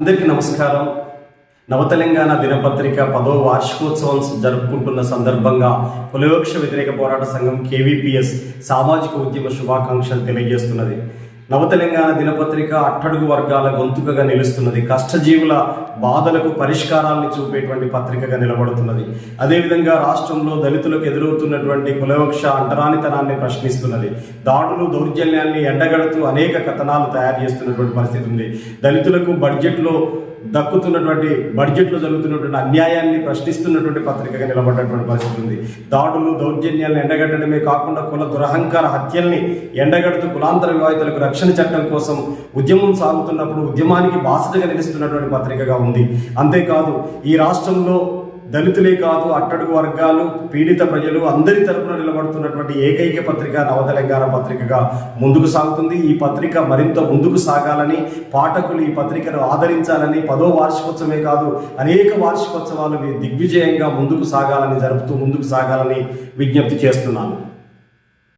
అందరికీ నమస్కారం. నవతెలంగాణ దినపత్రిక పదో వార్షికోత్సవం జరుపుకుంటున్న సందర్భంగా కులయోక్ష వ్యతిరేక పోరాట సంఘం కేవీపీఎస్ సామాజిక ఉద్యమ శుభాకాంక్షలు తెలియజేస్తున్నది. నవతెలంగాణ దినపత్రిక అట్టడుగు వర్గాల గొంతుకగా నిలుస్తున్నది. కష్టజీవుల బాధలకు పరిష్కారాన్ని చూపేటువంటి పత్రికగా నిలబడుతున్నది. అదేవిధంగా రాష్ట్రంలో దళితులకు ఎదురవుతున్నటువంటి కులవక్ష అంటరానితనాన్ని ప్రశ్నిస్తున్నది. దాడులు దౌర్జన్యాన్ని ఎండగడుతూ అనేక కథనాలు తయారు చేస్తున్నటువంటి పరిస్థితి ఉంది. దళితులకు బడ్జెట్లో దక్కుతున్నటువంటి బడ్జెట్లో జరుగుతున్నటువంటి అన్యాయాన్ని ప్రశ్నిస్తున్నటువంటి పత్రికగా నిలబడినటువంటి పరిస్థితి ఉంది. దాడులు దౌర్జన్యాలను ఎండగట్టడమే కాకుండా కుల దురహంకార హత్యల్ని ఎండగడుతూ కులాంతర వివాహితులకు రక్షణ చట్టం కోసం ఉద్యమం సాగుతున్నప్పుడు ఉద్యమానికి బాసటగా నిలుస్తున్నటువంటి పత్రికగా ఉంది. అంతేకాదు ఈ రాష్ట్రంలో దళితులే కాదు అట్టడుగు వర్గాలు పీడిత ప్రజలు అందరి తరపున నిలబడుతున్నటువంటి ఏకైక పత్రిక నవతెలంగాణ పత్రికగా ముందుకు సాగుతుంది. ఈ పత్రిక మరింత ముందుకు సాగాలని పాఠకులు ఈ పత్రికను ఆదరించాలని పదో వార్షికోత్సవమే కాదు అనేక వార్షికోత్సవాలు దిగ్విజయంగా ముందుకు సాగాలని జరుపుతూ ముందుకు సాగాలని విజ్ఞప్తి చేస్తున్నాను.